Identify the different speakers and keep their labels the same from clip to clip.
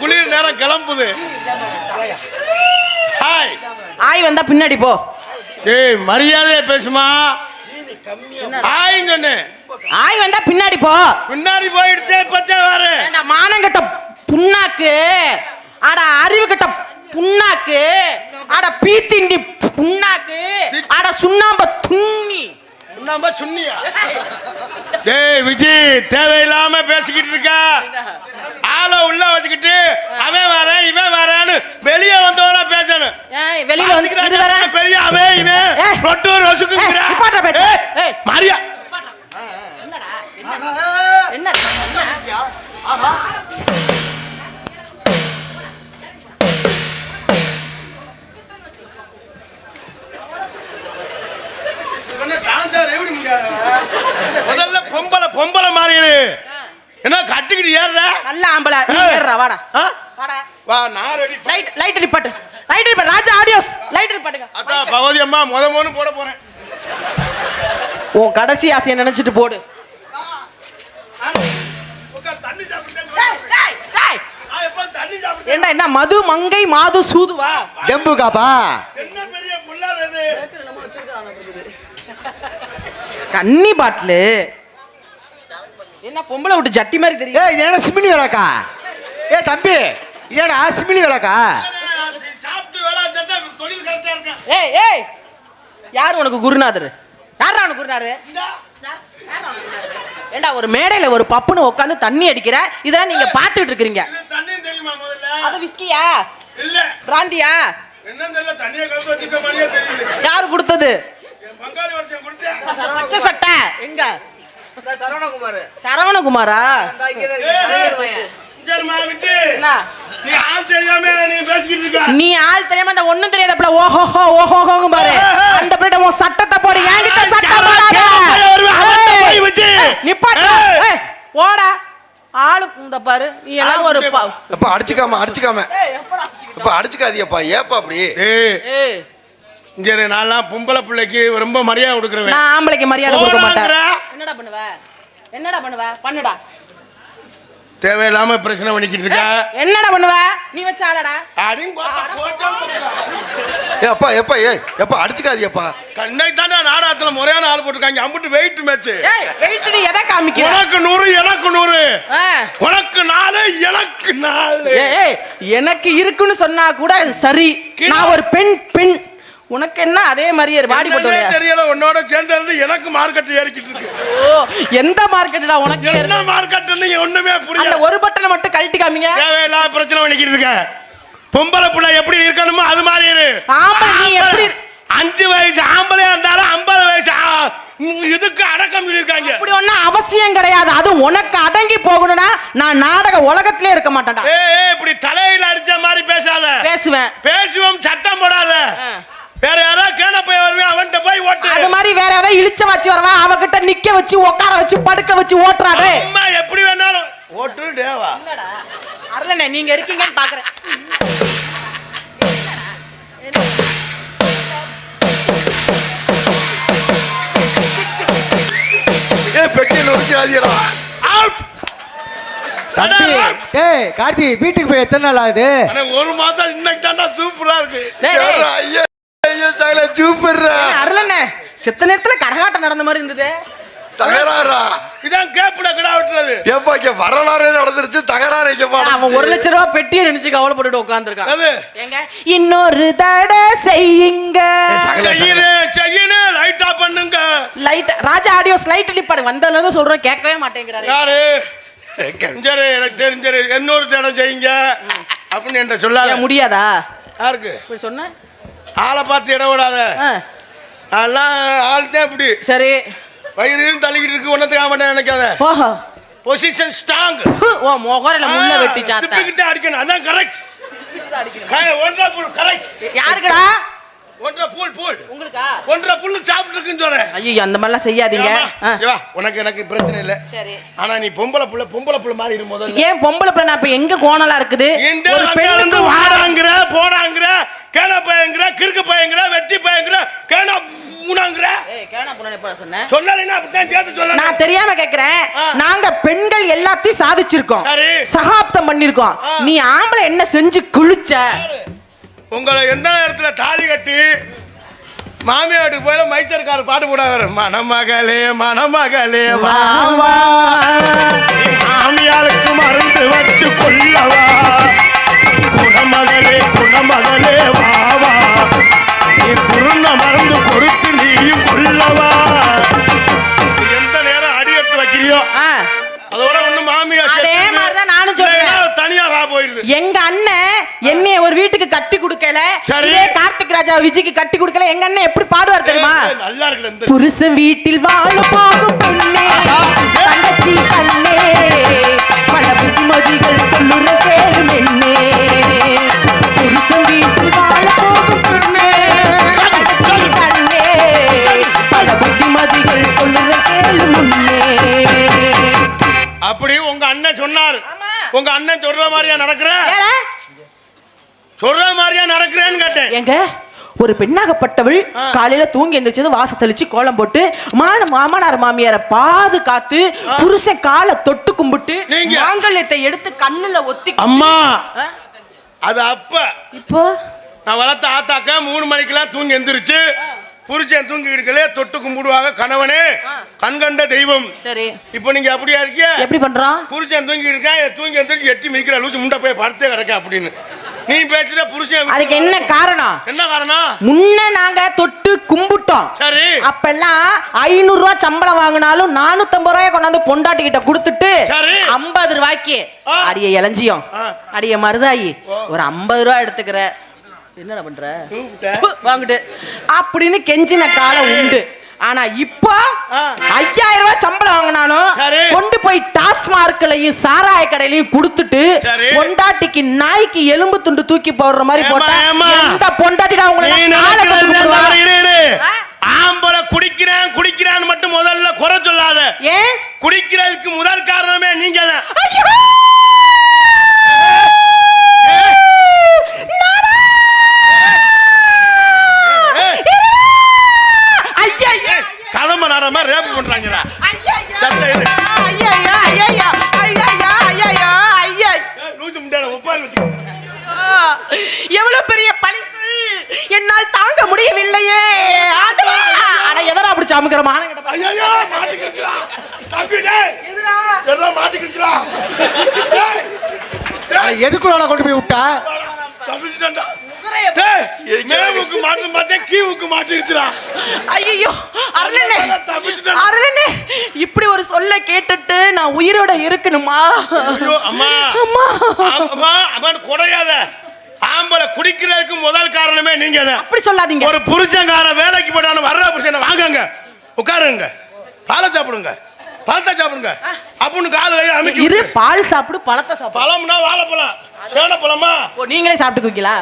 Speaker 1: குளிர் நேரம் கிளம்புது. ஹாய்.
Speaker 2: ஆய் வந்தா பின்னாடி போ.
Speaker 1: ஏய் மரியாதையா பேசுமா? ஆயிங்கண்ணு
Speaker 2: ஆய் வந்தா பின்னாடி போ.
Speaker 1: பின்னாடி போயிடுச்சே பச்சை வாரு.
Speaker 2: மானங்கட்ட புண்ணாக்கு? அட அறிவு கட்ட புண்ணாக்கு? அட பீத்திண்டி புண்ணாக்கு? அட சுண்ணாம்ப துண்ணி.
Speaker 1: நம்ம சுண்ணியா? டேய் விஜய் தேவையில்லாம பேசிக்கிட்டு இருக்க? உள்ள வச்சுக்கிட்டு அவன் வரேன் இவன் வரேன்னு வெளியே வந்தவன பேசணும்.
Speaker 2: வெளியில வந்து
Speaker 1: பெரிய அவன் இவன். ரொட்டு ரசுக்குங்கிற பகவதி அம்மா முத மோனு போட போறேன்.
Speaker 2: உன் கடைசி ஆசையை நினைச்சிட்டு போடு. ஏண்டா என்ன மது மங்கை மாது சூதுவா
Speaker 3: டெம்பு காப்பா?
Speaker 1: என்ன பெரிய புள்ளாது இது
Speaker 2: கன்னி பாட்டிலு. என்ன பொம்பளை விட்டு ஜட்டி மாதிரி தெரியும்
Speaker 3: இது என்ன சிமிலி விளக்கா? ஏ தம்பி இது என்னடா சிமிலி விளக்கா?
Speaker 2: ஏய் ஏய்! யார் உனக்கு குருநாதர்? யாரா உனக்கு குருநாதர். ஏண்டா ஒரு மேடையில ஒரு பப்புன்னு உட்காந்து தண்ணி அடிக்கிற? இதெல்லாம் நீங்க
Speaker 1: தெரியுமா முதல்ல?
Speaker 2: அது விஸ்கியா?
Speaker 1: இல்ல.
Speaker 2: பிராந்தியா?
Speaker 1: என்னன்னு தெரியல தண்ணியை கலந்து வச்சிருக்க மாதிரியே தெரியுது.
Speaker 2: யார் கொடுத்தது?
Speaker 1: என் பங்காளி ஒருத்தன் கொடுத்தேன்.
Speaker 2: பச்சை சட்டை. எங்க? சரவணகுமார். சரவணகுமாரா?
Speaker 1: நீ ஆள் தெரியாம நீ பேசிக்கிட்டு இருக்க.
Speaker 2: நீ ஆள் தெரியாம அந்த ஒண்ணும் தெரியாதப்பல ஓஹோஹோ ஓஹோஹோங்க பாரு. அந்த பிள்ளை உன் சட்டத்தை போடு. என்கிட்ட சட்டம் போடாத. நிப்பாட்டு. போடா. ஆளு இந்த பாரு. நீ எல்லாம் ஒரு
Speaker 4: அப்பா அடிச்சுக்காம அடிச்சுக்காம? அப்பா அடிச்சுக்காதீப்பா ஏப்பா அப்படி?
Speaker 1: சரி நான்லாம் பொம்பளை பிள்ளைக்கு ரொம்ப மரியாதை கொடுக்குறேன்
Speaker 2: நான் ஆம்பளைக்கு மரியாதை கொடுக்க மாட்டேன். என்னடா பண்ணுவ? என்னடா பண்ணுவ? பண்ணுடா.
Speaker 1: தேவையில்லாம பிரச்சனை பண்ணிக்கிட்டு இருக்க.
Speaker 2: என்னடா பண்ணுவ? நீ வச்ச ஆளடா.
Speaker 1: அடிங்க பார்த்தா போட்டா
Speaker 4: ஏ அப்பா எப்பா ஏய் எப்பா அடிச்சுக்காதீப்பா
Speaker 1: கண்ணை தானே நாடகத்துல முறையான ஆள் போட்டிருக்காங்க. அம்புட்டு வெயிட் மேட்ச்
Speaker 2: ஏய் வெயிட் நீ எதை காமிக்கிற?
Speaker 1: உனக்கு நூறு எனக்கு நூறு.
Speaker 2: ஆ.
Speaker 1: உனக்கு நாலு எனக்கு நாலு.
Speaker 2: எனக்கு இருக்குன்னு சொன்னா கூட அது சரி. நான் ஒரு பெண் பெண். உனக்கு என்ன அதே மாதிரியே வாடி போட்டு
Speaker 1: தெரியல உன்னோட சேர்ந்து எனக்கு மார்க்கெட் ஏறிக்கிட்டு இருக்கு.
Speaker 2: ஓ எந்த மார்க்கெட்டா உனக்கு
Speaker 1: என்ன மார்க்கெட்னு ஒண்ணுமே
Speaker 2: அந்த
Speaker 1: புரியல
Speaker 2: ஒரு பட்டனை மட்டும் கழட்டி காமிங்க.
Speaker 1: தேவையில்லாத பிரச்சனை பண்ணிக்கிட்டு இருக்க. பொம்பளை பிள்ளை எப்படி இருக்கணுமோ அது மாதிரி இரு.
Speaker 2: ஆம்பளை நீ எப்படி
Speaker 1: அஞ்சு வயசு ஆம்பளையா இருந்தாலும் ஐம்பது வயசு இதுக்கு அடக்கம் சொல்லியிருக்காங்க.
Speaker 2: அப்படி ஒண்ணும் அவசியம் கிடையாது. அது உனக்கு அடங்கி போகணும்னா நான் நாடக உலகத்திலே இருக்க மாட்டேன்டா.
Speaker 1: இப்படி தலையில அடிச்ச மாதிரி பேசாத.
Speaker 2: பேசுவேன்.
Speaker 1: பேசுவோம் சட்டம் போடாத. வேற யாராவது கேன போய் வருவேன் அவன்கிட்ட போய் ஓட்டு.
Speaker 2: அது மாதிரி வேற ஏதாவது இழிச்ச வச்சு வரவா? அவகிட்ட நிக்க வச்சு உட்கார வச்சு படுக்க வச்சு ஓட்டுறாடே
Speaker 1: அம்மா எப்படி வேணாலும். ஓட்டு டேவா.
Speaker 2: அரலண்ணே நீங்க இருக்கீங்கன்னு பாக்குறேன்.
Speaker 4: ஏ பெட்டியை நொறுக்கிறாதீடா
Speaker 1: அவுட்
Speaker 3: தம்பி ஏய் கார்த்தி வீட்டுக்கு போய் எத்தனை நாள் ஆகுது?
Speaker 1: ஒரு மாசம் இன்னைக்கு தாண்டா சூப்பரா இருக்கு.
Speaker 4: ஐயா.
Speaker 2: செத்த நேரத்துல கரகாட்டம் நடந்த மாதிரி இருந்தது.
Speaker 4: தகராறா?
Speaker 1: இதான் கேப்ல கிடா விட்டுறது.
Speaker 4: ஏப்பா இங்க வரலாறே நடந்துருச்சு தகராறு இங்க
Speaker 2: அவன் ஒரு லட்ச ரூபா பெட்டியை நினைச்சு கவலைப்பட்டு உட்காந்துருக்கான் ஏங்க இன்னொரு தடை செய்யுங்க.
Speaker 1: செய்யணும் லைட்டா பண்ணுங்க.
Speaker 2: லைட் ராஜா ஆடியோஸ் லைட் நிப்பாடு வந்ததுல இருந்து சொல்றேன் கேட்கவே மாட்டேங்கிறாரு.
Speaker 1: யாரு? சரி எனக்கு தெரிஞ்சு இன்னொரு தினம் செய்யுங்க. அப்படின்னு என்கிட்ட சொல்லாத.
Speaker 2: முடியாதா?
Speaker 1: யாருக்கு?
Speaker 2: சொன்ன
Speaker 1: ஆளை பார்த்து இட விடாத.
Speaker 2: ஆ,
Speaker 1: அதெல்லாம் ஆள் தான் இப்படி.
Speaker 2: சரி.
Speaker 1: வயிறு தள்ளிக்கிட்டு இருக்கு ஒன்றத்துக்கு மாட்டேன் நினைக்காத.
Speaker 2: ஓஹோ.
Speaker 1: பொசிஷன் ஸ்ட்ராங்
Speaker 2: ஓ முகரில முள்ள வெட்டி சாத்த
Speaker 1: திப்பிக்கிட்டே அடிக்கணும். அதான் கரெக்ட் கரெக்ட்
Speaker 2: யாருக்குடா?
Speaker 1: ஒன்றரை பூல் பூல்.
Speaker 2: உங்களுக்கா?
Speaker 1: ஒன்றரை புல்லு சாப்பிட்டு இருக்குன்னு சொல்றேன்.
Speaker 2: ஐயோ அந்த மாதிரிலாம் செய்யாதீங்க.
Speaker 1: உனக்கு எனக்கு பிரச்சனை இல்லை.
Speaker 2: சரி.
Speaker 1: ஆனா நீ பொம்பளை புள்ள பொம்பளை புள்ள மாதிரி இரு முதல்ல.
Speaker 2: ஏன் பொம்பளை பிள்ளை? நான் இப்ப எங்க கோணலா இருக்குது? ஒரு பெண்ணுக்கு வாடா
Speaker 1: வாடாங்கிற போடாங்கிற கேன பயங்கிற கிறுக்கு பயங்கிற வெட்டி பயங்கிற கேன மூணாங்கிற
Speaker 2: ஏய் சொன்னேன்?
Speaker 1: சொன்னாலும் அப்படித்தான் சேர்த்து சொல்லணும்.
Speaker 2: நான் தெரியாம கேக்குறேன். நாங்க பெண்கள் எல்லாத்தையும் சாதிச்சிருக்கோம்.
Speaker 1: சரி.
Speaker 2: சகாப்தம் பண்ணிருக்கோம். நீ ஆம்பளை என்ன செஞ்சு குளிச்ச?
Speaker 1: உங்களை எந்த நேரத்தில் தாலி கட்டி மாமியார் போய் போயில மைச்சர்கார பாட்டு போடாரு மணமகளே மணமகளே வா சரி.
Speaker 2: கார்த்திக் ராஜா விஜய்க்கு கட்டி கொடுக்கல? எங்க அண்ணன் எப்படி பாடுவார் தெரியுமா?
Speaker 1: நல்லா இந்த
Speaker 2: புருஷன் வீட்டில் வாழ போகும் பெண்ணே. தங்கச்சி கண்ணே. பல புத்திமதிகள் சொல்லுற கேளும் என்னே. புருஷன் வீட்டில் வாழ போகும் பெண்ணே. தங்கச்சி கண்ணே. பல புத்திமதிகள் சொல்லுற கேளும் முன்னே
Speaker 1: அப்படி உங்க அண்ணன் சொன்னாரு. உங்க அண்ணன் சொல்ற மாதிரியா நடக்கிற?
Speaker 2: வேற?
Speaker 1: சொல்ற மாதிரியா நடக்கிறேன்னு கேட்டேன்.
Speaker 2: எங்க ஒரு பெண்ணாகப்பட்டவள். காலையில தூங்கி எந்திரிச்சது வாச தெளிச்சு கோலம் போட்டு மான மாமனார் மாமியார பாதுகாத்து புருஷன் காலை தொட்டு கும்பிட்டு
Speaker 1: நீங்க?
Speaker 2: மாங்கல்யத்தை எடுத்து கண்ணுல ஒத்தி
Speaker 1: அம்மா? அது அப்ப.
Speaker 2: இப்போ?
Speaker 1: நான் வளர்த்த ஆத்தாக்க மூணு மணிக்கெல்லாம் தூங்கி எந்திரிச்சு புருஷன் தூங்கி இருக்கலே தொட்டு கும்பிடுவாங்க கணவனே. கண்கண்ட தெய்வம்.
Speaker 2: சரி.
Speaker 1: இப்போ நீங்க அப்படியா இருக்கிய
Speaker 2: எப்படி பண்றோம்
Speaker 1: புருஷன் தூங்கி இருக்கான் தூங்கி எந்திரிச்சு எட்டி மிதிக்கிற லூச்சு முண்டை போய் படுத்தே கிடக்க அப்படின்னு. நீ பேசுற புருஷன்
Speaker 2: அதுக்கு என்ன காரணம்?
Speaker 1: என்ன காரணம்?
Speaker 2: முன்ன நாங்க தொட்டு கும்பிட்டோம்.
Speaker 1: சரி.
Speaker 2: அப்பெல்லாம் ஐநூறு ரூபாய் சம்பளம் வாங்கினாலும் நானூத்தம்பது ரூபாய் கொண்டாந்து பொண்டாட்டி கிட்ட கொடுத்துட்டு. ஐம்பது ரூபாய்க்கு. அடிய இளஞ்சியம். அடிய மருதாயி. ஒரு ஐம்பது ரூபாய் எடுத்துக்கிற. என்னடா பண்ற? வாங்கிட்டு. அப்படின்னு கெஞ்சின காலம் உண்டு. ஆனா இப்போ. ஐயாயிரம் ரூபாய் சம்பளம் வாங்கினாலும். கொண்டு போய் டாஸ்மார்க்லயும் சாராய கடையிலயும் கொடுத்துட்டு. பொண்டாட்டிக்கு நாய்க்கு எலும்பு துண்டு தூக்கி போடுற மாதிரி போட்டா
Speaker 1: ஏம்மா.
Speaker 2: எந்த பொண்டாட்டிடா உங்களை?
Speaker 1: ஆம்பளை குடிக்கிறேன் குடிக்கிறான்னு மட்டும் முதல்ல குறை சொல்லாத
Speaker 2: ஏன்
Speaker 1: குடிக்கிறதுக்கு முதல் காரணமே நீங்க
Speaker 2: உயிரோட இருக்கணுமா?
Speaker 1: அம்மா.
Speaker 2: அம்மா.
Speaker 1: அம்மா அவன் குறையாத ஆம்பளை குடிக்கிறதுக்கு முதல் காரணமே நீங்க
Speaker 2: அப்படி சொல்லாதீங்க.
Speaker 1: ஒரு புருஷன்கார வேலைக்கு போட்டான வர்ற புருஷனை வாங்குங்க. உட்காருங்க. பாலை சாப்பிடுங்க. பழத்தை சாப்பிடுங்க. அப்படின்னு கால் கையை அமைக்கி
Speaker 2: இரு. பால் சாப்பிடு பழத்தை சாப்பிடு.
Speaker 1: பழம்னா வாழைப்பழம். சேனப்பழமா
Speaker 2: ஓ நீங்களே சாப்பிட்டுக்குவீங்களா?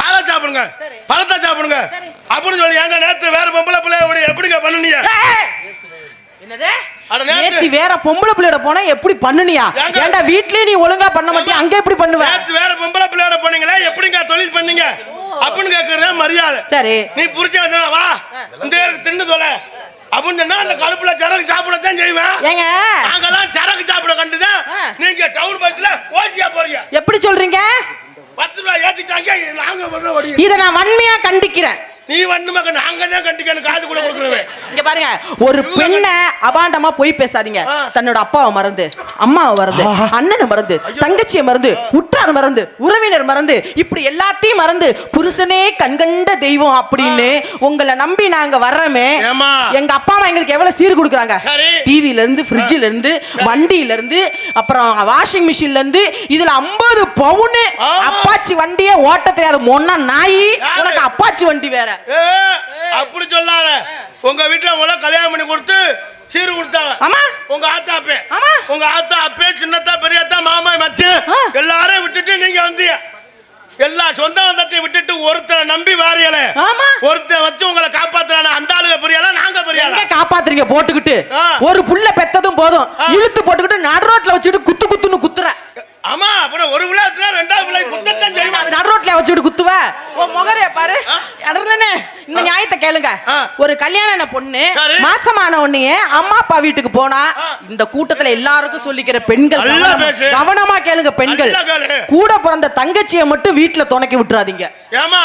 Speaker 1: பாலை சாப்பிடுங்க. பழத்தை சாப்பிடுங்க. அப்படின்னு சொல்லி ஏங்க நேத்து வேற பொம்பளை பிள்ளைய எப்படிங்க பண்ணுனீங்க? நேத்து-
Speaker 2: நேத்து வேற பொம்பளை பிள்ளையோட போனா எப்படி பண்ணுனியா? ஏன்டா வீட்லயே நீ ஒழுங்கா பண்ண மாட்டியா? அங்க எப்படி பண்ணுவ?
Speaker 1: நேத்து வேற பொம்பளை பிள்ளையோட போனீங்களே எப்படிங்க தொழில் பண்ணீங்க? அப்படின்னு கேட்கறதே மரியாதை.
Speaker 2: சரி.
Speaker 1: நீ புரிச்ச வந்தா வா. இந்த தின்னு தொலை. அப்படின்னு சொன்னா அந்த கடுப்புல சரக்கு சாப்பிடத்தான் செய்வேன்.
Speaker 2: ஏங்க.
Speaker 1: நாங்கெல்லாம் சரக்கு சாப்பிட கண்டுதான். நீங்க டவுன் பஸ்ல ஓசியா போறீங்க.
Speaker 2: எப்படி சொல்றீங்க?
Speaker 1: பத்து ரூபாய் ஏத்திட்டாங்க நாங்க வழி
Speaker 2: இத நான் வன்மையா கண்டிக்கிறேன்.
Speaker 1: நீ வந்து மகன் நாங்க தான் கண்டிக்கணும் காசு கூட கொடுக்குறவே
Speaker 2: இங்க பாருங்க ஒரு பெண்ண அபாண்டமா போய் பேசாதீங்க. தன்னோட அப்பாவை மறந்து அம்மாவை மறந்து அண்ணனை மறந்து தங்கச்சியை மறந்து உற்றார் மறந்து உறவினர் மறந்து இப்படி எல்லாத்தையும் மறந்து புருஷனே கண்கண்ட தெய்வம் அப்படின்னு உங்களை நம்பி நாங்க வர்றோமே? எங்க அப்பா அம்மா எங்களுக்கு எவ்வளவு சீர் கொடுக்குறாங்க. டிவில இருந்து ஃப்ரிட்ஜ்ல இருந்து வண்டியில இருந்து அப்புறம் வாஷிங் மிஷின்ல இருந்து இதுல 50 பவுனு. அப்பாச்சி வண்டியே ஓட்ட தெரியாத மொன்னா நாய்? உனக்கு அப்பாச்சி வண்டி வேற
Speaker 1: அப்படி சொல்லாத. உங்க வீட்டுல உங்களை கல்யாணம் பண்ணி கொடுத்து சீர் கொடுத்தாங்க.
Speaker 2: ஆமா.
Speaker 1: உங்க ஆத்தா அப்பே.
Speaker 2: ஆமா.
Speaker 1: உங்க ஆத்தா அப்பே சின்னத்தா பெரியத்தா மாமா மச்சு
Speaker 2: ஆ.
Speaker 1: எல்லாரையும் விட்டுட்டு நீங்க வந்தீங்க. எல்லா சொந்த பந்தத்தையும் விட்டுட்டு ஒருத்தரை நம்பி வாரியல.
Speaker 2: ஆமா.
Speaker 1: ஒருத்தன் வச்சு உங்களை காப்பாத்துறான. அந்த ஆளுக பெரியாளா நாங்க
Speaker 2: எங்க காப்பாத்துறீங்க? போட்டுக்கிட்டு. ஒரு புள்ள பெத்ததும் போதும். இழுத்து போட்டுக்கிட்டு நடு ரோட்ல வச்சுட்டு குத்து குத்துன்னு குத்துற
Speaker 1: ஆமா அப்புறம் ஒரு விளையாட்டுல ரெண்டாவது விளையாட்டு குத்தத்தான் செய்வாங்க
Speaker 2: நடு ரோட்ல வச்சுக்கிட்டு குத்துவ? உன் முகரைய பாரு. இடர்லனே இந்த நியாயத்தை கேளுங்க. ஒரு கல்யாண பொண்ணு. மாசமான உடனே அம்மா அப்பா வீட்டுக்கு போனா இந்த கூட்டத்துல எல்லாருக்கும் சொல்லிக்கிற பெண்கள் கவனமா- கேளுங்க பெண்கள். கூட பிறந்த தங்கச்சியை மட்டும் வீட்டுல துணைக்கி விட்டுறாதீங்க.
Speaker 1: ஏமா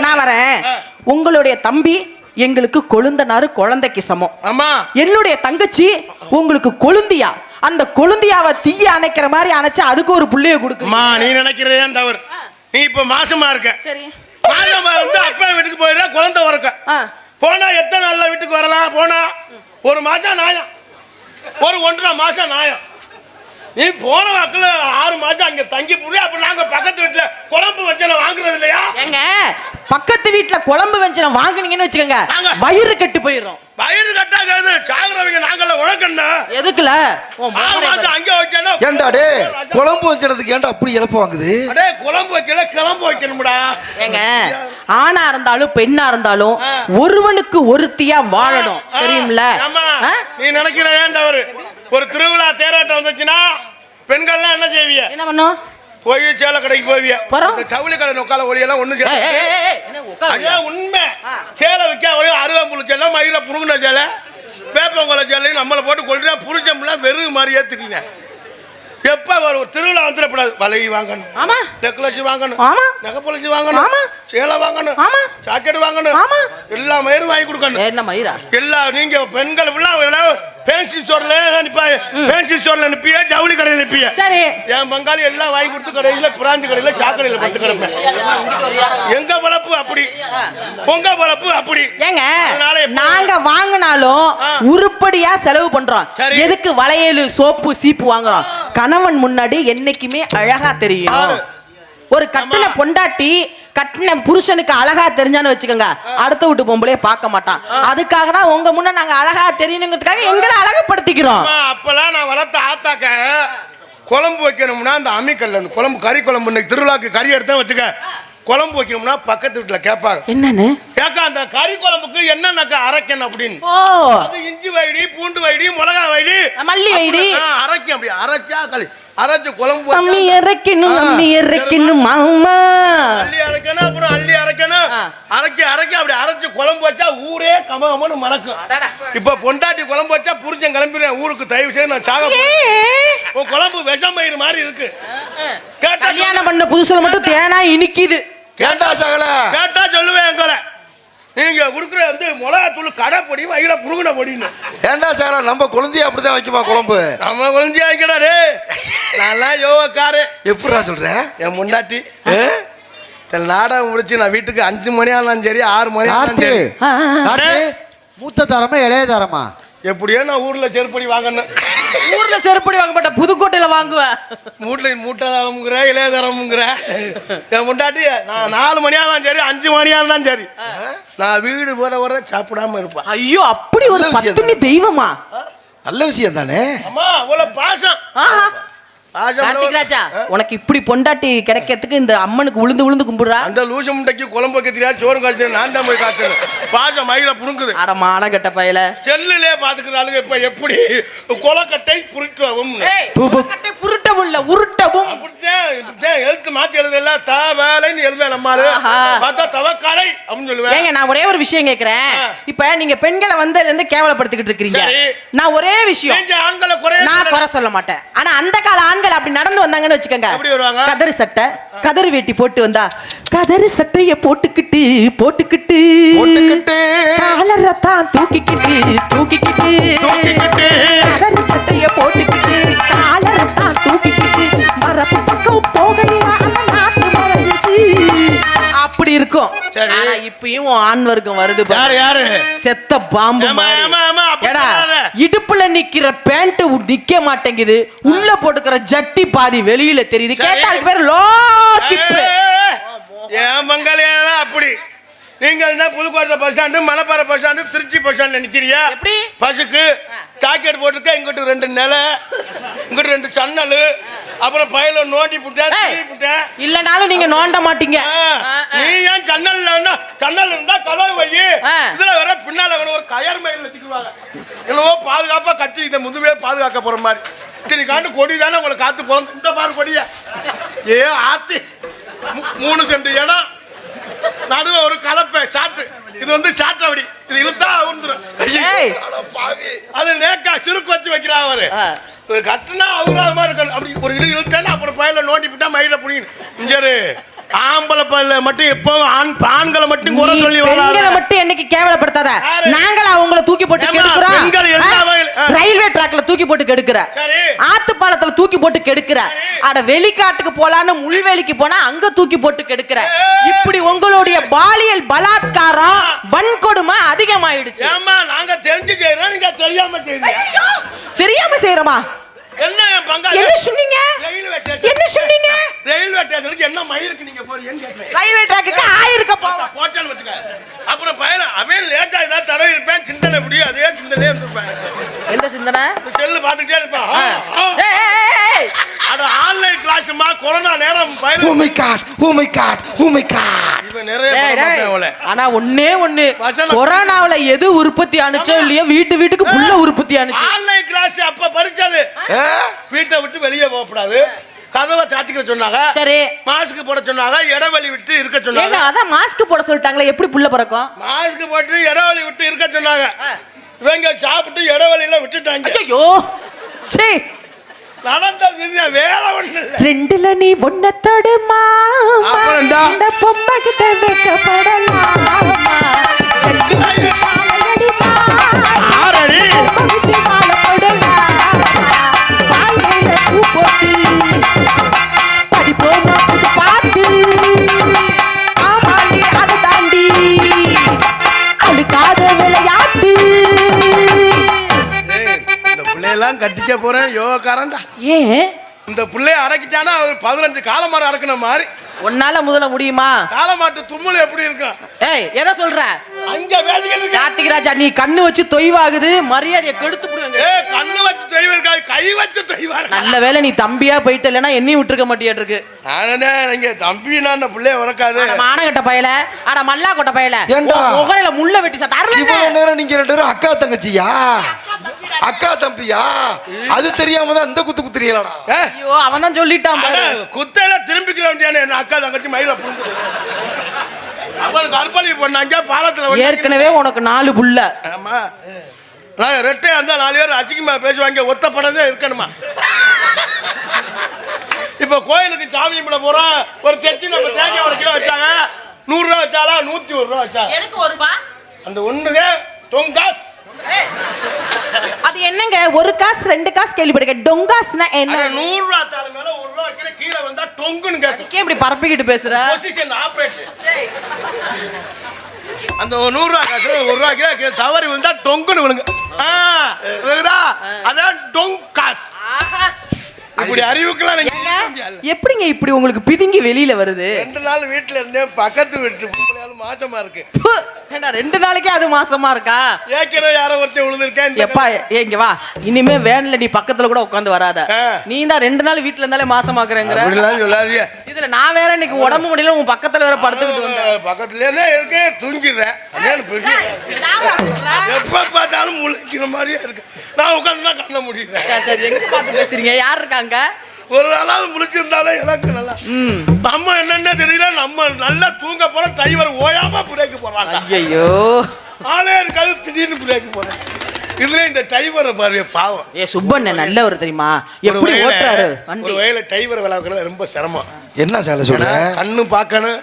Speaker 2: நான் வரேன். உங்களுடைய தம்பி எங்களுக்கு கொழுந்தனாரு குழந்தைக்கு சமம்.
Speaker 1: அம்மா
Speaker 2: என்னுடைய தங்கச்சி உங்களுக்கு கொழுந்தியா? அந்த கொழுந்தியாவை தீய அணைக்கிற மாதிரி அணைச்சு அதுக்கு ஒரு புள்ளைய கொடுக்கு.
Speaker 1: அம்மா நீ நினைக்கிறதே தவறு? நீ இப்ப மாசமா இருக்க.
Speaker 2: சரி.
Speaker 1: மாசமா இருந்து அப்பா வீட்டுக்கு போயிடுற குழந்தை உறக்க. போனா எத்தனை நாள்ல வீட்டுக்கு வரலாம்? போனா ஒரு மாசம் நாயம். ஒரு ஒன்றரை மாசம் நாயம். நீ போன வாக்குல ஆறு மாசம் அங்க தங்கி புரிய அப்ப நாங்க பக்கத்து வீட்டுல குழம்பு வச்சல வாங்குறது இல்லையா?
Speaker 2: ஏங்க பக்கத்து வீட்ல குழம்பு வெஞ்சனம் வாங்குனீங்கன்னு வச்சுக்கோங்க. வயிறு கெட்டு போயிடும்
Speaker 1: வயிறு கட்டாகாது சாகுறவங்க நாங்கள உனக்கண்ணா
Speaker 2: எதுக்குல.
Speaker 1: அங்க வச்சேன்னா
Speaker 4: ஏன்டா டே குழம்பு வச்சுறதுக்கு ஏன்டா அப்படி இழப்பு வாங்குது?
Speaker 1: அடே குழம்பு வைக்கல கிளம்பு வைக்கணும்டா.
Speaker 2: ஏங்க ஆணா இருந்தாலும் பெண்ணா இருந்தாலும். ஒருவனுக்கு ஒருத்தியா வாழணும். தெரியும்ல?
Speaker 1: நீ நினைக்கிற ஏன் தவறு ஒரு திருவிழா தேராட்டம் வந்துச்சுன்னா பெண்கள்லாம் என்ன செய்விய
Speaker 2: என்ன பண்ணும்?
Speaker 1: போய் சேலை கடைக்கு போவிய? இந்த ஜவுளி கடை நொக்கால ஒளியெல்லாம் ஒண்ணு. அதான் உண்மை. சேலை விற்க ஒரே அருவாம்புழு சேலை மயில புடுங்கின சேலை வேப்பங்குள சேலையும் நம்மளை போட்டு கொள்றா புரிச்சம்லாம் வெறும் மாதிரியே திரினேன் எப்ப ஒரு திருவிழா வந்துடக்கூடாது வலை வாங்கணும்
Speaker 2: ஆமா
Speaker 1: நெக்லஸ் வாங்கணும்
Speaker 2: ஆமா.
Speaker 1: நகைப்பொலிச்சு வாங்கணும்
Speaker 2: ஆமா.
Speaker 1: சேலை வாங்கணும்
Speaker 2: ஆமா.
Speaker 1: ஜாக்கெட் வாங்கணும்
Speaker 2: ஆமா.
Speaker 1: எல்லா மயிரும் வாங்கி கொடுக்கணும்
Speaker 2: என்ன மயிரா
Speaker 1: எல்லா நீங்க பெண்கள் எல்லாம் பேன்சி ஸ்டோர்ல நிப்பா பேன்சி ஸ்டோர்ல நிப்பிய? ஜவுளி கடையில் நிப்பிய?
Speaker 2: சரி.
Speaker 1: என் பங்காளி எல்லாம் வாங்கி கொடுத்து கடையில பிராந்தி கடையில சாக்கடையில பத்து கிடப்பேன். எங்க பழப்பு அப்படி? உங்க பழப்பு அப்படி?
Speaker 2: ஏங்க நாங்க வாங்கினாலும். உருப்படியா செலவு பண்றோம். எதுக்கு வளையல் சோப்பு சீப்பு வாங்குறோம்? கணவன் முன்னாடி என்னைக்குமே அழகா தெரியும்? ஒரு கட்டின. பொண்டாட்டி கட்டின புருஷனுக்கு அழகா தெரிஞ்சான்னு வச்சுக்கோங்க. அடுத்த வீட்டு பொம்பளைய பார்க்க மாட்டான். அதுக்காக தான் உங்க முன்ன நாங்க அழகா தெரியணுங்கிறதுக்காக எங்களை அழகுபடுத்திக்கிறோம்.
Speaker 1: அப்பெல்லாம் நான் வளர்த்த ஆத்தாக்க குழம்பு வைக்கணும்னா அந்த அம்மிக்கல்ல அந்த குழம்பு கறி குழம்பு இன்னைக்கு திருவிழாக்கு கறி எடுத்தேன் வச்சுக்க குழம்பு வைக்கணும்னா பக்கத்து வீட்டுல கேட்பாங்க.
Speaker 2: என்னன்னு?
Speaker 1: கேட்க அந்த கறி குழம்புக்கு என்னென்னக்கா அரைக்கணும் அப்படின்னு.
Speaker 2: ஓ.
Speaker 1: அது இஞ்சி வைடி பூண்டு வைடி மிளகா வைடி
Speaker 2: மல்லி
Speaker 1: ஆ, அரைக்கும் அப்படி அரைச்சா களி அரைச்சு குழம்பு
Speaker 2: அம்மி இறக்கணும் அம்மி இறக்கணும் மாமா.
Speaker 1: அள்ளி அரைக்கணும் அப்புறம் அள்ளி அரைக்கணும். அரைக்க அரைக்க அப்படி அரைச்சு குழம்பு வச்சா ஊரே கமகமன்னு மணக்கும். இப்ப பொண்டாட்டி குழம்பு வச்சா புரிஞ்சன் கிளம்பிடுறேன் ஊருக்கு தயவு செய்து நான் சாக? உன் குழம்பு விஷம் பயிர் மாதிரி இருக்கு. கேட்டா
Speaker 2: கல்யாணம் பண்ண புதுசுல மட்டும் தேனா இனிக்குது.
Speaker 4: ஏன்டா சகல
Speaker 1: கேட்டா சொல்லுவேன் எங்களை. நீங்க கொடுக்குற வந்து மிளகாத்தூள் கடை பொடி வயிற புருகுன பொடின்னு.
Speaker 4: ஏன்டா சகல நம்ம குழந்தைய அப்படிதான் வைக்குமா குழம்பு?
Speaker 1: நம்ம குழந்தைய வைக்கிறாரு நல்லா யோகாக்காரு.
Speaker 4: எப்படிடா சொல்ற?
Speaker 1: என் முண்டாட்டி இந்த நாடகம் முடிச்சு நான் வீட்டுக்கு அஞ்சு மணி ஆனாலும் சரி ஆறு மணி ஆனாலும் சரி.
Speaker 3: மூத்த தரமா இளைய தரமா?
Speaker 1: எப்படியோ நான் ஊர்ல செருப்படி வாங்கணும்.
Speaker 2: ஊர்ல செருப்படி வாங்க மாட்டேன் புதுக்கோட்டையில வாங்குவேன்
Speaker 1: மூட்டை மூட்டை தரமுங்கிற இளைய தரமுங்கிற என் முண்டாட்டி நான் நாலு மணி ஆனாலும் சரி அஞ்சு மணி ஆனாலும் சரி. நான் வீடு போற வர சாப்பிடாம இருப்பேன்.
Speaker 2: ஐயோ அப்படி ஒரு பத்துனி தெய்வமா?
Speaker 4: நல்ல விஷயம் தானே?
Speaker 1: அம்மா அவ்வளவு பாசம்.
Speaker 2: ஆஹா.
Speaker 1: பாசம்
Speaker 2: கார்த்திக் ராஜா உனக்கு இப்படி பொண்டாட்டி கிடைக்கிறதுக்கு இந்த அம்மனுக்கு உளுந்து உளுந்து கும்பிடுறா?
Speaker 1: அந்த லூசு முட்டைக்கு குழம்பு வைக்க தெரியாது சோறு காய்ச்சி நான் தான் போய் காய்ச்சணும் பாசம் மயில புடுங்குது.
Speaker 2: அட மானகட்ட பயல.
Speaker 1: செல்லுலே பாத்துக்கிறாளுங்க இப்ப எப்படி? கொலக்கட்டை புரிட்டவும்.
Speaker 2: கட்டை புருட்டவும் இல்ல உருட்டவும்.
Speaker 1: எழுத்து மாத்தி எழுதல த வேலைன்னு எழுதுவேன் நம்மாரு. பார்த்தா தவக்காலை அப்படின்னு சொல்லுவேன்.
Speaker 2: ஏங்க நான் ஒரே ஒரு விஷயம் கேக்குறேன். இப்ப நீங்க பெண்களை வந்ததுல இருந்து கேவலப்படுத்திக்கிட்டு இருக்கீங்க. நான் ஒரே விஷயம்.
Speaker 1: ஆண்களை குறை
Speaker 2: நான் குறை சொல்ல மாட்டேன். ஆனா அந்த கால ஆண்கள் அப்படி நடந்து வந்தாங்கன்னு வச்சுக்கோங்க? கதறு சட்டை கதறு வேட்டி போட்டு வந்தா கதறு சட்டைய போட்டுக்கிட்டு போட்டுக்கிட்டு. காலரை தான் தூக்கிக்கிட்டு தூக்கிக்கிட்டு. கதறு சட்டைய போட்டுக்கிட்டு காலரை தான் தூக்கிக்கிட்டு மரத்து பக்கம் போகலையா அப்படி இருக்கும். ஆனா இப்பயும் ஆண் வர்க்கம் வருது பாரு.
Speaker 1: யாரு யாரு
Speaker 2: செத்த பாம்பு ஏடா. இடுப்புல நிக்கிற பேண்ட் நிக்க மாட்டேங்குது. உள்ள போட்டுக்கிற ஜட்டி பாதி வெளியில தெரியுது. கேட்டா அதுக்கு பேரு லோ கிப்பு
Speaker 1: ஏய், என் பங்காளியா அப்படி? நீங்க தான் Pudukkottai bus stand Manapparai bus stand Tiruchi bus ஸ்டாண்ட்ல நிக்கிறியா?
Speaker 2: எப்படி?
Speaker 1: பஸ்ஸுக்கு ஜாக்கெட் போட்டுருக்க இங்கிட்டு ரெண்டு நிலை இங்கிட்டு ரெண்டு சன்னல் அப்புறம் பையில நோண்டி புட்டேன்
Speaker 2: இல்லனாலும் நீங்க நோண்ட மாட்டீங்க.
Speaker 1: நீ ஏன் இருந்தா ஜன்னல் இருந்தா கதவு வை. இதுல வேற பின்னால ஒரு கயர் மயில் வச்சுக்குவாங்க. என்னவோ பாதுகாப்பா கட்டி இந்த முதுமையை பாதுகாக்க போற மாதிரி. இத்தனை காண்டு கொடி தானே உங்களை காத்து போறோம் இந்த பாரு கொடிய. ஏ ஆத்தி. மூணு சென்ட் இடம். நடுவே ஒரு கலப்பை சாட்டு இது வந்து சாட்டவடி இது இழுத்தா உந்துரும்
Speaker 4: பாவி.
Speaker 1: அது நேக்கா சுருக்கு வச்சு வைக்கிறா அவரு. ஒரு கட்டுனா அவரு அது மாதிரி இருக்கணும் அப்படி ஒரு இழு இழுத்தாலும் அப்புறம் பயில நோண்டி விட்டா மயில புடிக்கணும் இஞ்சரு ஆம்பளை பயில மட்டும் எப்பவும் ஆண் ஆண்களை மட்டும் குறை சொல்லி வராத.
Speaker 2: மட்டும் என்னைக்கு கேவலப்படுத்தாத? நாங்களா அவங்கள தூக்கி போட்டு
Speaker 1: பெண்கள் எல்லா.
Speaker 2: ரயில்வே டிராக்ல தூக்கி போட்டு கெடுக்கிற. ஆத்து பாலத்துல தூக்கி போட்டு கெடுக்கிற. அட வெளிக்காட்டுக்கு போலான்னு முள்வேலிக்கு போனா அங்க தூக்கி போட்டு கெடுக்கிற. இப்படி உங்களுடைய பாலியல் பலாத்காரம் வன்கொடுமை அதிகமாயிடுச்சு!
Speaker 1: தெரியாம
Speaker 2: செய்யறோமா
Speaker 1: என்ன என் பங்காளி?
Speaker 2: என்ன சொன்னீங்க?
Speaker 1: Railway station.
Speaker 2: என்ன சொன்னீங்க?
Speaker 1: ரயில்வே ஸ்டேஷனுக்கு என்ன மயிருக்கு நீங்க போறீங்கன்னு கேட்கிறேன்
Speaker 2: ரயில்வே டிராக்குக்கு ஆயிருக்க போவோம்
Speaker 1: போட்டான்னு வச்சுக்க. அப்புறம் பையன் அவன் லேட்டா ஏதாவது தடவை இருப்பேன் சிந்தனை இப்படி அதே சிந்தனையே இருந்திருப்பேன்.
Speaker 2: எந்த சிந்தனை?
Speaker 1: செல்லு பார்த்துக்கிட்டே இருப்பான். அது ஆன்லைன் கிளாஸ்மா கொரோனா நேரம்
Speaker 4: ஓ my god oh my god oh my god.
Speaker 2: ஆனா ஒண்ணே ஒண்ணு. கொரோனாவுல எது உற்பத்தி ஆனுச்சோ இல்லையோ வீட்டு வீட்டுக்கு புள்ள உற்பத்தி ஆனுச்சு
Speaker 1: ஆன்லைன் கிளாஸ் அப்ப படிச்சது? வீட்டை விட்டு வெளியே போகக்கூடாது. கதவை சாத்திக்கிற சொன்னாங்க.
Speaker 2: சரி.
Speaker 1: மாஸ்க் போட சொன்னாங்க. இடைவெளி விட்டு இருக்க சொன்னாங்க.
Speaker 2: அதான் மாஸ்க் போட சொல்லிட்டாங்களே எப்படி புள்ள பிறக்கும்?
Speaker 1: மாஸ்க் போட்டு இடைவெளி விட்டு இருக்க சொன்னாங்க. இவங்க சாப்பிட்டு இடைவெளியில விட்டுட்டாங்க.
Speaker 2: ஐயோ சே ரெண்டுல நீ ஒன்ன தொடுமா. இந்த. பொம்மை கிட்ட வைக்கப்படலாமா?
Speaker 1: பிள்ளையெல்லாம் கட்டிக்க போறேன் யோகாரன்டா
Speaker 2: ஏன்?
Speaker 1: இந்த பிள்ளைய அடக்கிட்டானா அவர் பதினஞ்சு காலமரம் அடக்கின மாதிரி.
Speaker 2: உன்னால முதல்ல முடியுமா?
Speaker 1: காலமாட்டு தும்முல் எப்படி இருக்கும்?
Speaker 2: ஏய் எதை சொல்ற?
Speaker 1: அங்க வேதிகள் இருக்கா?
Speaker 2: கார்த்திக் ராஜா நீ கண்ணு வச்சு தொய்வாகுது மரியாதையை கெடுத்து போடுவாங்க
Speaker 1: ஏ கண்ணு வச்சு தொய்வு இருக்காது கை வச்சு தொய்வா இருக்கா?
Speaker 2: நல்ல வேளை நீ தம்பியா போயிட்ட இல்லைன்னா என்னையும் விட்டுருக்க மாட்டியாட்டு
Speaker 1: நானே நீங்க தம்பினா அந்த பிள்ளைய உறக்காது.
Speaker 2: அட மானகட்ட பயல அட மல்லா கொட்ட பயல.
Speaker 4: ஏண்டா?
Speaker 2: முகரையில முள்ள வெட்டி சா தரல
Speaker 4: இவ்வளவு நேரம் நீங்க ரெண்டு பேரும் அக்கா தங்கச்சியா? அக்கா தம்பியா? அது தெரியாம தான் இந்த குத்து குத்துறீங்களாடா?
Speaker 1: ஏ,
Speaker 2: ஐயோ அவன் தான் சொல்லிட்டான்
Speaker 1: குத்தையில திரும்பிக்கிற வேண்டியான என்ன அக்கா தங்கச்சி மயில புரிஞ்சு அவனுக்கு அர்ப்பணி பண்ணாங்க பாலத்துல
Speaker 2: ஏற்கனவே உனக்கு நாலு புள்ள.
Speaker 1: ஆமா. நான் ரெட்டையா இருந்தா நாலு பேர் அசிங்கமா பேசுவாங்க ஒத்த படம் தான் இருக்கணுமா? இப்ப கோயிலுக்கு சாமி கும்பிட போறோம். ஒரு தெச்சி நம்ம தேங்காய் ஒரு கிலோ வச்சாங்க. நூறு ரூபா வச்சாலா நூத்தி ஒரு ரூபா வச்சாங்க
Speaker 2: எனக்கு ஒரு ரூபா?
Speaker 1: அந்த ஒண்ணுதே டொங்காஸ்
Speaker 2: அது என்னங்க? ஒரு காசு ரெண்டு காசு கேள்விப்பட்டிருக்க டொங்காஸ்னா என்ன?
Speaker 1: நூறு ரூபா தாள் மேல ஒரு ரூபா கீழே கீழே வந்தா டொங்குன்னு கேட்கும்
Speaker 2: அதுக்கே இப்படி பரப்பிக்கிட்டு பேசுற?
Speaker 1: பொசிஷன் ஆப்ரேட் அந்த ஒரு நூறு ரூபா காசு ஒரு ரூபா கீழே தவறி விழுந்தா டொங்குன்னு விழுங்க? அதான் டொங் காசு. இப்படி அறிவுக்கெல்லாம் நீங்க.
Speaker 2: எப்படிங்க இப்படி உங்களுக்கு பிதுங்கி வெளியில வருது?
Speaker 1: ரெண்டு நாள் வீட்டுல இருந்தேன் பக்கத்து வீட்டு மாற்றமா இருக்கு.
Speaker 2: ஏண்டா ரெண்டு நாளைக்கே அது மாசமா இருக்கா?
Speaker 1: ஏற்கனவே யாரோ ஒருத்தன் விழுந்திருக்கேன்
Speaker 2: எப்பா ஏ, இங்க வா. இனிமே வேன்ல நீ பக்கத்துல கூட உட்காந்து வராத. நீ தான் ரெண்டு நாள் வீட்ல இருந்தாலே மாசமாக்குறேங்கிற?
Speaker 1: சொல்லாதீங்க.
Speaker 2: இதுல நான் வேற இன்னைக்கு உடம்பு முடியல உன் பக்கத்துல வேற படுத்துக்கிட்டு வந்தேன்.
Speaker 1: பக்கத்துலேயே தான் இருக்கேன் தூங்கிடுறேன். எப்ப பார்த்தாலும் முழிக்கிற மாதிரியே இருக்கு. நான் உட்காந்து கண்ண முடியுறேன்
Speaker 2: சரி, சரி எங்க பார்த்து பேசுறீங்க? யார் இருக்காங்க?
Speaker 1: ஒரு நாளாவது முழிச்சிருந்தாலே எனக்கு நல்லா.
Speaker 2: ம்.
Speaker 1: நம்ம என்னென்ன தெரியல நம்ம நல்லா தூங்க போறோம் டிரைவர் ஓயாம பிரேக் போடுறாங்க.
Speaker 2: ஐயோ
Speaker 1: ஆளே இருக்காது திடீர்னு பிரேக் போடுறேன் இதுல இந்த டிரைவர் பாரு பாவம்.
Speaker 2: ஏ சுப்பண்ண நல்லவர் தெரியுமா
Speaker 1: ஒரு
Speaker 2: எப்படி
Speaker 1: வயல-
Speaker 2: ஓட்டுறாரு?
Speaker 1: ஒரு வயல டிரைவர் விளாக்குறது ரொம்ப சிரமம்.
Speaker 4: என்ன சாலை சொல்ற?
Speaker 1: கண்ணு பார்க்கணும்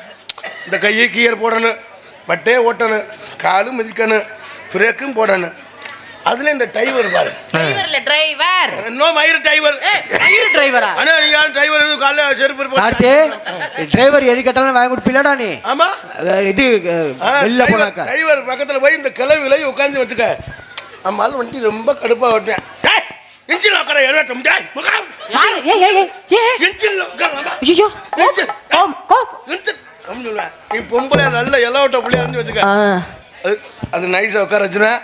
Speaker 1: இந்த கையை கீயர் போடணும் பட்டே ஓட்டணும் காலும் மிதிக்கணும் பிரேக்கும் போடணும். அதுல இந்த டிரைவர் பாரு.
Speaker 2: டிரைவர்ல டிரைவர்
Speaker 1: இன்னும் மயிறு டிரைவர்
Speaker 2: ஏ மயிறு டிரைவரா
Speaker 1: ஆனா நீங்க டிரைவர் காலைல செருப்பு
Speaker 3: கார்த்தி
Speaker 1: போட்டு-
Speaker 3: டிரைவர் எது கேட்டாலும் வாங்கி கொடுப்பில்லடா நீ?
Speaker 1: ஆமா.
Speaker 3: இது வெளில போனாக்கா.
Speaker 1: டிரைவர் பக்கத்துல போய் இந்த கிளவில உட்காந்து வச்சுக்க. நம்மால் வண்டி ரொம்ப கடுப்பா ஓட்டுவேன் டேய், இன்ஜின்ல உட்கார எழுவட்டும் டேய், முகரம்.
Speaker 2: யாரு? ஏ ஏ ஏ ஏ
Speaker 1: இன்ஜின்ல உட்காரலாமா?
Speaker 2: ஐயோ
Speaker 1: இன்ஜின்.
Speaker 2: கோம் கோம்
Speaker 1: இன்ஜின். நீ பொம்பளை நல்ல இலவட்ட புள்ளியா இருந்து வச்சுக்க. அது அது நைஸா உட்கார வச்சுருவேன்.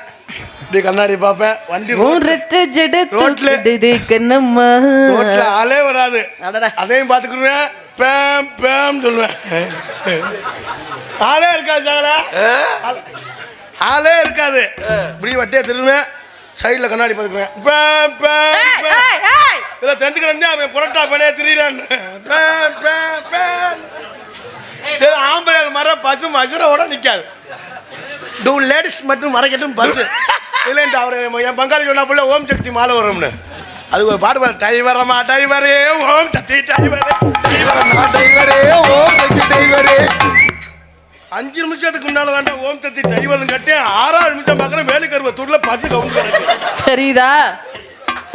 Speaker 1: இப்படி கண்ணாடி பார்ப்பேன். வண்டி ரோட்ல-
Speaker 2: கண்ணம்மா.
Speaker 1: ரோட்ல ஆளே வராது. அதையும் பார்த்துக்கிடுவேன் பேம் பேம் சொல்லுவேன். ஆளே இருக்காது சாகல. ஆளே இருக்காது. இப்படி வட்டியா திரும்புவேன் சைடுல கண்ணாடி பார்த்துக்குவேன் பேம் பேம். இதில் தெரிஞ்சுக்கிறேன் அவன் புரட்டா பண்ணே திரியிறான் பேம் பேம் பேம். பஸ் மசுரோட நிக்காது. டூ லேடிஸ் மட்டும் மறைக்கட்டும் பஸ் இல்லைன்ட்டு அவர் என் பங்காளி சொன்னா புள்ள ஓம் சக்தி மாலை வரும்னு. அது ஒரு பாட்டு பாரு டிரைவரமா டிரைவரே ஓம் சக்தி டிரைவரே
Speaker 4: டிரைவரே ஓம் சக்தி டிரைவரே
Speaker 1: அஞ்சு நிமிஷத்துக்கு முன்னால தாண்டா ஓம் சக்தி டைவர்னு கட்டி ஆறாவது நிமிஷம் பார்க்குறேன் வேலைக்கருவ துள்ள பத்து கவுண்ட் கிடக்கு.
Speaker 2: தெரியுதா?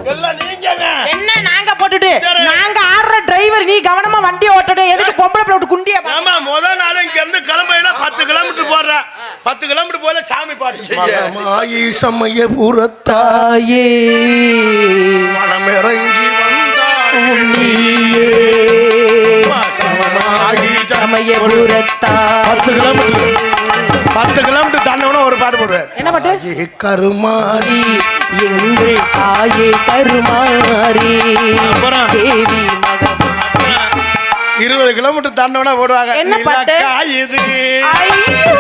Speaker 1: எல்லாம் நீங்கங்க.
Speaker 2: என்ன நாங்க போட்டுட்டு. நாங்க ஆடுற டிரைவர் நீ கவனமா வண்டி ஓட்டடு. எதுக்கு பொம்பளை பிள்ளை விட்டு குண்டியா
Speaker 1: ஆமா முத நாள் இங்க இருந்து கிளம்பையில பத்து கிலோமீட்டர் போடுற பத்து கிலோமீட்டர் போல சாமி பாட்டு மாயி சமய புறத்தா
Speaker 2: தாயே
Speaker 1: மனம் இறங்கி வந்தாய்
Speaker 2: நீயே
Speaker 1: மாயி
Speaker 2: சமயபுரத்தா
Speaker 1: பத்து கிலோமீட்டர். பத்து கிலோமீட்டர் தாண்டவன ஒரு பாட்டு போடுவேன்.
Speaker 2: என்ன பாட்டு?
Speaker 1: கருமாரி
Speaker 2: எங்கள் தாயே கருமாரி? தேவி
Speaker 1: இருபது கிலோமீட்டர் தாண்டவனா போடுவாங்க.
Speaker 2: என்ன பாட்டு?
Speaker 1: இது.
Speaker 2: ஐயோ!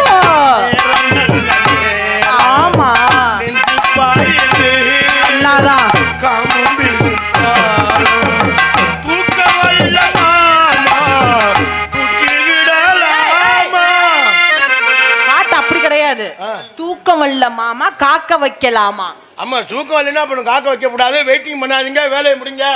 Speaker 2: மாமா காக்க வைக்கலாமா?
Speaker 1: அம்மா தூக்கம் இல்லைன்னா அப்புறம் காக்க வைக்க கூடாது வெயிட்டிங் பண்ணாதீங்க வேலையை முடிங்க.